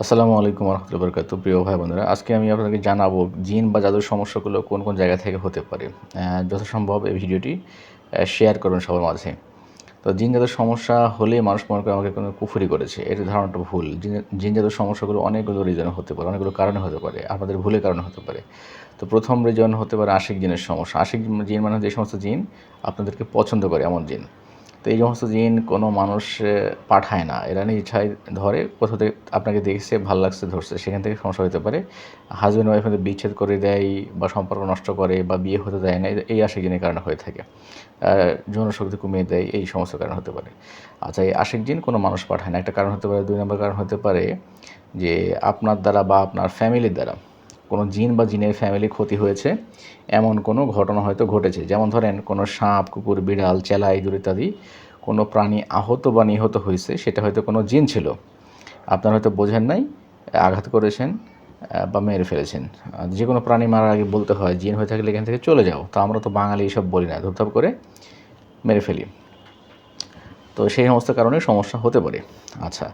আসসালামু আলাইকুম রহমতুল্লাহ বরকাত প্রিয় ভাই বোনেরা, আজকে আমি আপনাকে জানাব জিন বা জাদুর সমস্যাগুলো কোন কোন জায়গা থেকে হতে পারে। যথাসম্ভব এই ভিডিওটি শেয়ার করবেন সবার মাঝে। তো জিন জাদুর সমস্যা হলে মানুষ মনে করে আমাকে কোনো কুফুরি করেছে, এর ধারণাটা ভুল। জিন- জিন জাদুর সমস্যাগুলো অনেকগুলো রিজনে হতে পারে, অনেকগুলো কারণে হতে পারে, আপনাদের ভুলের কারণে হতে পারে। তো প্রথম রিজন হতে পারে আশিক জিনের সমস্যা। আশিক জিন মানে যে সমস্ত জিন আপনাদেরকে পছন্দ করে, এমন জিন। তো এই সমস্ত জিন কোনো মানুষ পাঠায় না। এরা ইচ্ছায় ধরে, কোথাও থেকে আপনাকে দেখছে, ভালো লাগছে, ধরছে, সেখান থেকে সমস্যা হতে পারে। হাজব্যান্ড ওয়াইফ মধ্যে বিচ্ছেদ করে দেয় বা সম্পর্ক নষ্ট করে বা বিয়ে হতে দেয় না, এই আশিক জিনের কারণে হয়ে থাকে। যৌন শক্তি কমিয়ে দেয়, এই সমস্ত কারণ হতে পারে। আচ্ছা এই আশিক জিন কোনো মানুষ পাঠায় না। একটা কারণ হতে পারে, দুই নম্বর কারণ হতে পারে যে আপনার দ্বারা বা আপনার ফ্যামিলির দ্বারা কোনো জিন বা জিনের ফ্যামিলি ক্ষতি হয়েছে, এমন কোনো ঘটনা হয়তো ঘটেছে। যেমন ধরেন, কোনো সাপ, কুকুর, বিড়াল চেলা ইঁদুর ইত্যাদি কোনো প্রাণী আহত বা নিহত হয়েছে, সেটা হয়তো কোনো জিন ছিল। আপনারা হয়তো বোঝেন নাই, আঘাত করেছেন বা মেরে ফেলেছেন। যে কোনো প্রাণী মারার আগে বলতে হয়, জিন হয়ে থাকলে এখান থেকে চলে যাও। তো আমরা তো বাঙালি এসব বলি না। ধূপধাপ করে মেরে ফেলি। তো সেই সমস্ত কারণে সমস্যা হতে পারে। আচ্ছা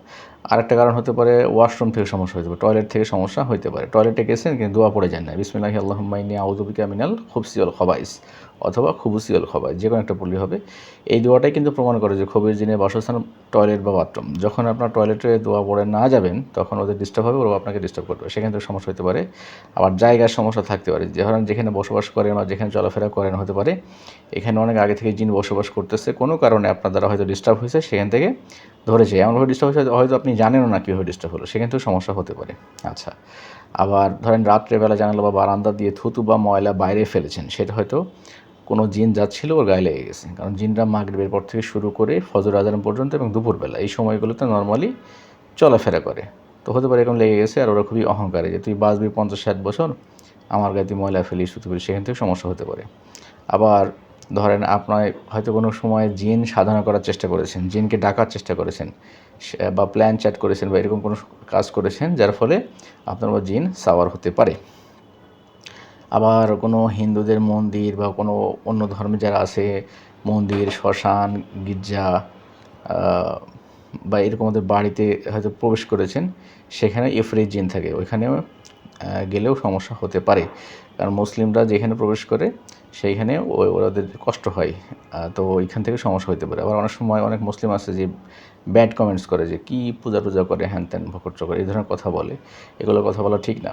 আরেকটা কারণ হতে পারে ওয়াশরুম থেকে সমস্যা হতে পারে টয়লেট থেকে সমস্যা হতে পারে। টয়লেটে গেছেন কিন্তু দোয়া পড়ে যান না। বিসমিল্লাহ আল্লাহমাইনি আউজুবিকা মিনাল খুবসিউল খবাইস। অথবা খুবুসিউল খবাইস যে কোনো একটা পড়লে হবে। এই দোয়াটাই কিন্তু প্রমাণ করে যে খবির জিনের বাসস্থান টয়লেট বা বাথরুম যখন আপনার টয়লেটে দোয়া পড়ে না যাবেন, তখন ওদের ডিস্টার্ব হবে, ওরা আপনাকে ডিস্টার্ব করবে। সেখান থেকে সমস্যা হতে পারে। আবার জায়গার সমস্যা থাকতে পারে। ধরেন যেখানে বসবাস করেন বা যেখানে চলাফেরা করেন হতে পারে, এখানে অনেক আগে থেকে জিন বসবাস করতেছে। কোনো কারণে আপনার দ্বারা হয়তো ডিস্টার্ব হয়েছে, সেখান থেকে ধরেছে। এমনভাবে ডিস্টার্ব হয়েছে, হয়তো আপনি জানেনও না কীভাবে ডিস্টার্ব হলো। সেখান থেকে সমস্যা হতে পারে। আচ্ছা। আবার ধরেন রাত্রেবেলা জানালা বা বারান্দা দিয়ে থুতু বা ময়লা বাইরে ফেলেছেন, সেটা হয়তো কোনো জিন যাচ্ছিল, ওর গায়ে লেগে গেছে। কারণ জিনরা মাগরিবের পর থেকে শুরু করে ফজর, আজান পর্যন্ত এবং দুপুরবেলা এই সময়গুলোতে নর্মালি চলাফেরা করে। তো হতে পারে এরকম লেগে গেছে আর ওরা খুবই অহংকারী যে, তুই বাঁচবি পঞ্চাশ, ষাট বছর, আমার গায়ে তুই ময়লা ফেলিস পারিস সেখান থেকে সমস্যা হতে পারে। আবার ধরেন আপনার হয়তো কোনো সময় জিন সাধনা করার চেষ্টা করেছেন, জিনকে ডাকার চেষ্টা করেছেন বা প্ল্যান চ্যাট করেছেন বা এরকম কোনো কাজ করেছেন, যার ফলে আপনার জিন সাওয়ার হতে পারে। আবার কোনো হিন্দুদের মন্দির বা কোনো অন্য ধর্মে যারা আছে, মন্দির, শ্মশান, গির্জা বা এরকম আমাদের বাড়িতে হয়তো প্রবেশ করেছেন, সেখানে ইফরিত জিন থাকে। ওইখানেও গেলেও সমস্যা হতে পারে। কারণ মুসলিমরা যেখানে প্রবেশ করে, সেইখানে ওদের কষ্ট হয়। তো ওইখান থেকে সমস্যা হতে পারে। আবার অনেক সময় অনেক মুসলিম আছে যে ব্যাড কমেন্টস করে যে, কী পূজা টুজা করে হ্যান ত্যান ভকট করে এই ধরনের কথা বলে। এগুলো কথা বলা ঠিক না।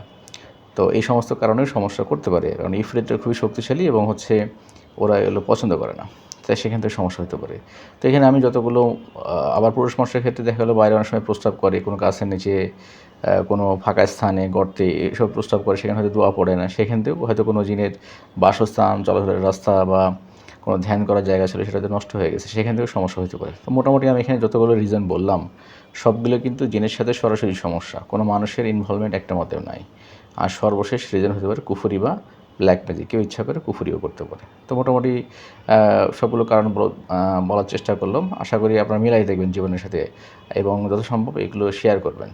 তো এই সমস্ত কারণেই সমস্যা করতে পারে। কারণ ইফরিটটা খুবই শক্তিশালী এবং হচ্ছে ওরা এগুলো পছন্দ করে না। তাই সেখান থেকে সমস্যা হতে পারে। তো এখানে আমি যতগুলো আবার পুরুষ মানুষের ক্ষেত্রে দেখা গেলো বাইরে অনেক সময় প্রস্তাব করে, কোনো গাছের নিচে কোনো ফাঁকা স্থানে, গর্তে এসব প্রস্তাব করে, সেখানে হয়তো দোয়া পড়ে না। সেখান থেকেও হয়তো কোনো জিনের বাসস্থান চলাফেরার রাস্তা বা কোনো ধ্যান করার জায়গা ছিল সেটা হয়তো নষ্ট হয়ে গেছে। সেখান থেকেও সমস্যা হতে পারে। তো মোটামুটি আমি এখানে যতগুলো রিজন বললাম, সবগুলো কিন্তু জিনের সাথে সরাসরি সমস্যা। কোনো মানুষের ইনভলভমেন্ট একটা মতেও নাই। আর সর্বশেষ রিজন হতে পারে কুফুরি বা ব্ল্যাক ম্যাজিক কেউ ইচ্ছা করে কুফুরিও করতে পারে। তো মোটামুটি সবগুলো কারণ বল- বলার চেষ্টা করলাম। আশা করি আপনারা মিলাই দেখবেন জীবনের সাথে এবং যত সম্ভব এগুলো শেয়ার করবেন।